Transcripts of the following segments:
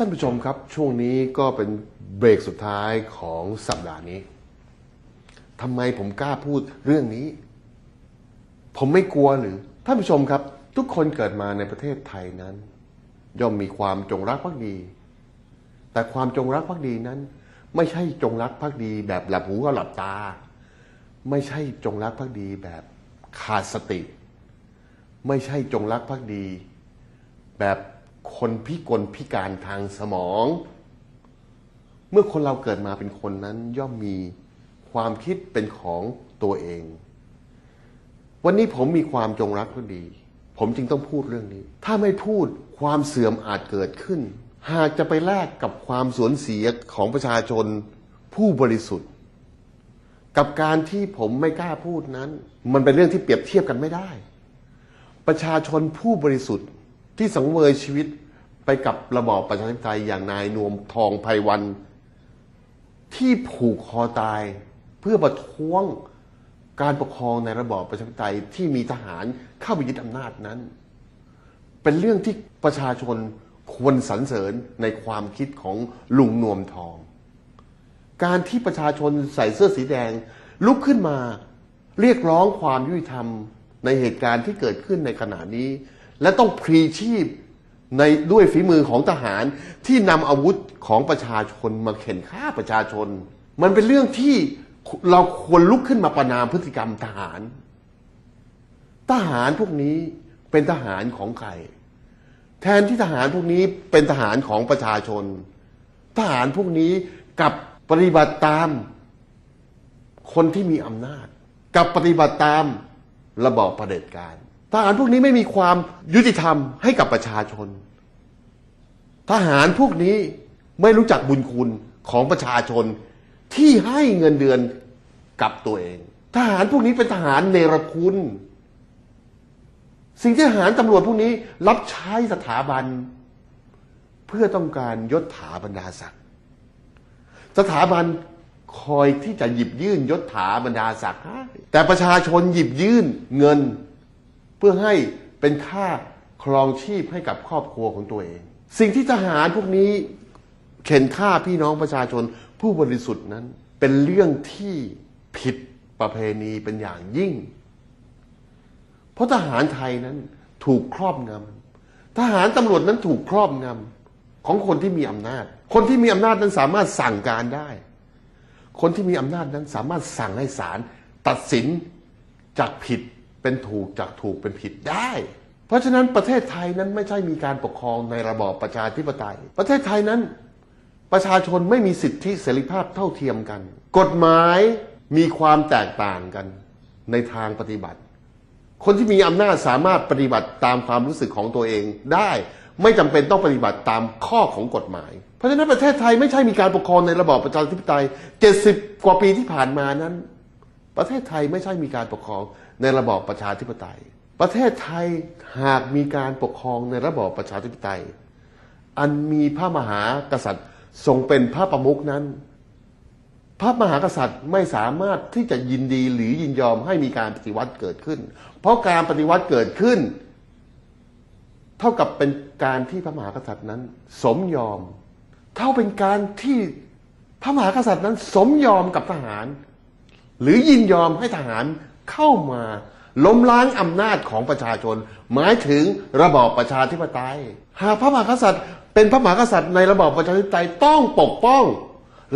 ท่านผู้ชมครับ ช่วงนี้ก็เป็นเบรกสุดท้ายของสัปดาห์นี้ทำไมผมกล้าพูดเรื่องนี้ ผมไม่กลัวหรือท่านผู้ชมครับ ทุกคนเกิดมาในประเทศไทยนั้น ย่อมมีความจงรักภักดี แต่ความจงรักภักดีนั้น ไม่ใช่จงรักภักดีแบบหลับหูก็หลับตา ไม่ใช่จงรักภักดีแบบขาดสติ ไม่ใช่จงรักภักดี แบบ คนพิกลพิการทางสมอง เมื่อคนเราเกิดมาเป็นคนนั้นย่อมมีความคิดเป็นของตัวเอง วันนี้ผมมีความจงรักภักดี ผมจึงต้องพูดเรื่องนี้ ถ้าไม่พูดความเสื่อมอาจเกิดขึ้น หากจะไปแลกกับความสูญเสียของประชาชนผู้บริสุทธิ์ กับการที่ผมไม่กล้าพูดนั้น มันเป็นเรื่องที่เปรียบเทียบกันไม่ได้ ประชาชนผู้บริสุทธิ์ ที่สังเวยชีวิตไปกับระบอบประชาธิปไตยอย่างนายนวมทองไพวัน ที่ผูกคอตายเพื่อประท้วงการปกครองในระบอบประชาธิปไตยที่มีทหารเข้าไปยึดอำนาจนั้น เป็นเรื่องที่ประชาชนควรสรรเสริญในความคิดของลุงนวมทอง การที่ประชาชนใส่เสื้อสีแดง ลุกขึ้นมา เรียกร้องความยุติธรรมในเหตุการณ์ที่เกิดขึ้นในขณะนี้ และต้องพลีชีพในด้วยฝีมือของทหารที่นำอาวุธของประชาชนมาเข็นฆ่าประชาชน มันเป็นเรื่องที่เราควรลุกขึ้นมาประนามพฤติกรรมทหาร ทหารพวกนี้เป็นทหารของใครแทนที่ทหารพวกนี้เป็นทหารของประชาชน ทหารพวกนี้กับปฏิบัติตาม คนที่มีอำนาจ กับปฏิบัติตามระบอบเผด็จการ ทหารพวกนี้ไม่มีความยุติธรรมให้กับประชาชน ทหารพวกนี้ไม่รู้จักบุญคุณของประชาชนที่ให้เงินเดือนกับตัวเอง ทหารพวกนี้เป็นทหารเนรคุณ สิ่งที่ทหารตำรวจพวกนี้รับใช้สถาบัน เพื่อต้องการยศถาบรรดาศักดิ์สถาบันคอยที่จะหยิบยื่นยศถาบรรดาศักดิ์แต่ประชาชนหยิบยื่นเงิน เพื่อให้เป็นค่าครองชีพให้กับครอบครัวของตัวเอง สิ่งที่ทหารพวกนี้เข็นฆ่าพี่น้องประชาชนผู้บริสุทธิ์นั้น เป็นเรื่องที่ผิดประเพณีเป็นอย่างยิ่ง เพราะทหารไทยนั้นถูกครอบงำทหารตำรวจนั้นถูกครอบงำของคนที่มีอำนาจ คนที่มีอำนาจนั้นสามารถสั่งการได้ คนที่มีอำนาจนั้นสามารถสั่งให้ศาลตัดสินจากผิด เป็นถูกจากถูกเป็นผิดได้ เพราะฉะนั้นประเทศไทยนั้นไม่ใช่มีการปกครองในระบอบประชาธิปไตย ประเทศไทยนั้น ประชาชนไม่มีสิทธิเสรีภาพเท่าเทียมกัน กฎหมายมีความแตกต่างกันในทางปฏิบัติ คนที่มีอำนาจสามารถปฏิบัติตามความรู้สึกของตัวเองได้ ไม่จำเป็นต้องปฏิบัติตามข้อของกฎหมาย เพราะฉะนั้นประเทศไทยไม่ใช่มีการปกครองในระบอบประชาธิปไตย 70 กว่าปีที่ผ่านมานั้น ประเทศไทยไม่ใช่มีการปกครอง ในระบอบประชาธิปไตย ประเทศไทยหากมีการปกครองในระบอบประชาธิปไตย อันมีพระมหากษัตริย์ทรงเป็นพระประมุขนั้น พระมหากษัตริย์ไม่สามารถที่จะยินดีหรือยินยอมให้มีการปฏิวัติเกิดขึ้น เพราะการปฏิวัติเกิดขึ้น เท่ากับเป็นการที่พระมหากษัตริย์นั้น สมยอม เท่าเป็นการที่พระมหากษัตริย์นั้นสมยอมกับทหาร หรือยินยอมให้ทหาร เข้ามาล้มล้างอำนาจของประชาชน หมายถึงระบอบประชาธิปไตย หากพระมหากษัตริย์ เป็นพระมหากษัตริย์ในระบอบประชาธิปไตยต้องปกป้อง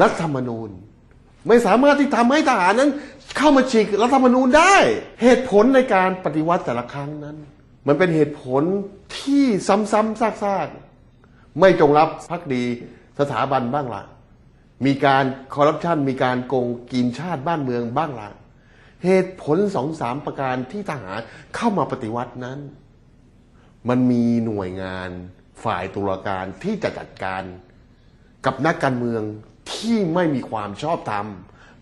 รัฐธรรมนูญ ไม่สามารถที่ทำให้ทหารนั้น เข้ามาฉีกรัฐธรรมนูญได้ เหตุผลในการปฏิวัติแต่ละครั้งนั้น มันเป็นเหตุผลที่ซ้ำๆซากๆ ไม่จงรับพักดีสถาบันบ้างละมีการคอร์รัปชันมีการโกงกินชาติบ้านเมืองบ้างละ เหตุผลสองสามประการที่ทหารเข้ามาปฏิวัตินั้น มันมีหน่วยงานฝ่ายตุลาการที่จะจัดการกับนักการเมืองที่ไม่มีความชอบธรรม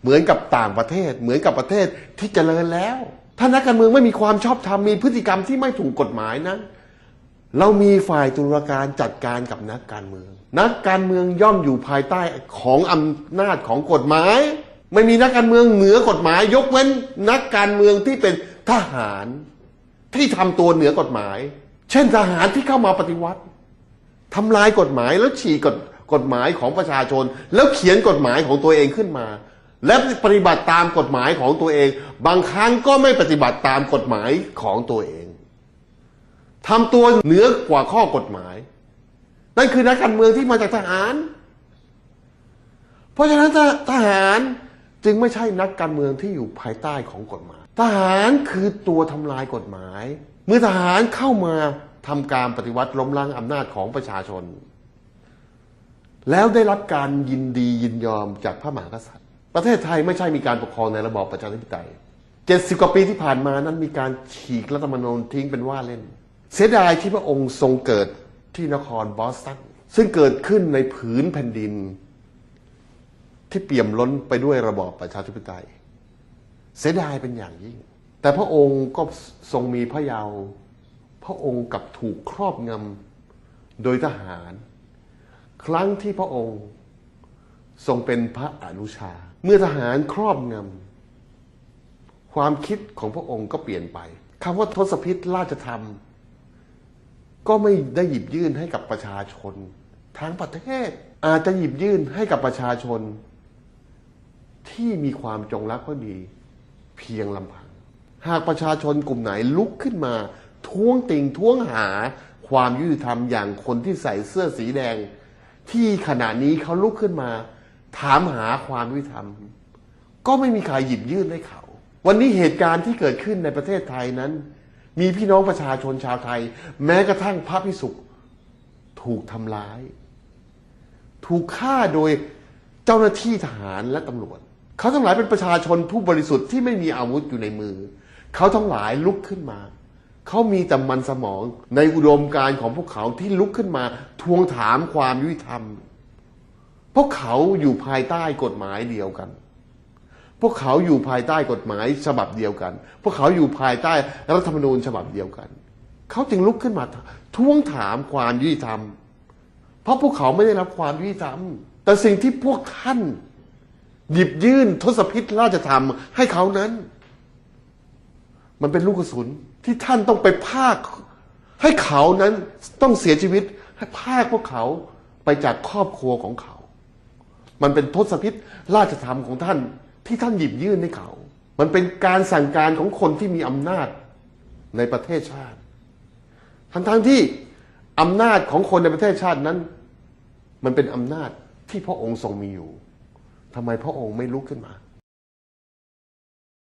เหมือนกับต่างประเทศ เหมือนกับประเทศที่เจริญแล้ว ถ้านักการเมืองไม่มีความชอบธรรมมีพฤติกรรมที่ไม่ถูกกฎหมายนั้น เรามีฝ่ายตุลาการจัดการกับนักการเมือง นักการเมืองย่อมอยู่ภายใต้ของอำนาจของกฎหมาย ไม่มีนักการเมืองเหนือกฎหมาย ยกเว้นนักการเมืองที่เป็นทหารที่ทำตัวเหนือกฎหมาย เช่นทหารที่เข้ามาปฏิวัติททำลายกฎหมายแล้วฉีกกฎกฎหมายของประชาชน แล้วเขียนกฎหมายของตัวเองขึ้นมา และปฏิบัติตามกฎหมายของตัวเอง บางครั้งก็ไม่ปฏิบัติตามกฎหมายของตัวเองทำตัวเหนือกว่าข้อกฎหมาย นั่นคือนักการเมืองที่มาจากทหาร เพราะฉะนั้นทหาร จึงไม่ใช่นักการเมืองที่อยู่ภายใต้ของกฎหมาย ทหารคือตัวทำลายกฎหมาย เมื่อทหารเข้ามาทำการปฏิวัติล้มล้างอำนาจของประชาชน แล้วได้รับการยินดียินยอมจากพระมหากษัตริย์ ประเทศไทยไม่ใช่มีการปกครองในระบอบประชาธิปไตยเจ็ดสิบกว่าปีที่ผ่านมานั้นมีการฉีกรัฐธรรมนูญทิ้งเป็นว่าเล่น เสียดายที่พระองค์ทรงเกิดที่นครบอสตันซึ่งเกิดขึ้นในผืนแผ่นดิน ที่เปี่ยมล้นไปด้วยระบอบประชาธิปไตย เสียดายเป็นอย่างยิ่ง แต่พระองค์ก็ทรงมีพระเยาว์พระองค์กับถูกครอบงำโดยทหาร ครั้งที่พระองค์ทรงเป็นพระอนุชา เมื่อทหารครอบงำความคิดของพระองค์ก็เปลี่ยนไปคำว่าทศพิษราชธรรม ก็ไม่ได้หยิบยื่นให้กับประชาชนทั้งประเทศอาจจะหยิบยื่นให้กับประชาชน ที่มีความจงรักภักดีเพียงลำพัง หากประชาชนกลุ่มไหนลุกขึ้นมาท้วงติงท้วงหาความยุติธรรมอย่างคนที่ใส่เสื้อสีแดง ที่ขณะนี้เขาลุกขึ้นมา ถามหาความยุติธรรม ก็ไม่มีใครหยิบยื่นให้เขา วันนี้เหตุการณ์ที่เกิดขึ้นในประเทศไทยนั้น มีพี่น้องประชาชนชาวไทย แม้กระทั่งพระพิสุขถูกทำร้าย ถูกฆ่าโดยเจ้าหน้าที่ทหารและตำรวจ เขาทั้งหลายเป็นประชาชนผู้บริสุทธิ์ที่ไม่มีอาวุธอยู่ในมือ เขาทั้งหลายลุกขึ้นมา เขามีแต่มันสมองในอุดมการณ์ของพวกเขาที่ลุกขึ้นมาทวงถามความยุติธรรม พวกเขาอยู่ภายใต้กฎหมายเดียวกัน พวกเขาอยู่ภายใต้กฎหมายฉบับเดียวกัน พวกเขาอยู่ภายใต้รัฐธรรมนูญฉบับเดียวกัน เขาจึงลุกขึ้นมาทวงถามความยุติธรรม เพราะพวกเขาไม่ได้รับความยุติธรรม แต่สิ่งที่พวกท่าน หยิบยื่นทศพิษราชธรรมให้เขานั้น มันเป็นลูกกระสุนที่ท่านต้องไปภาค ให้เขานั้นต้องเสียชีวิตให้ภาคพวกเขาไปจากครอบครัวของเขา มันเป็นทศพิษราชธรรมของท่านที่ท่านหยิบยื่นให้เขา มันเป็นการสั่งการของคนที่มีอำนาจในประเทศชาติ ทั้งทั้งที่อำนาจของคนในประเทศชาตินั้น มันเป็นอำนาจที่พระองค์ทรงมีอยู่ ทำไมพระองค์ไม่ลุกขึ้นมา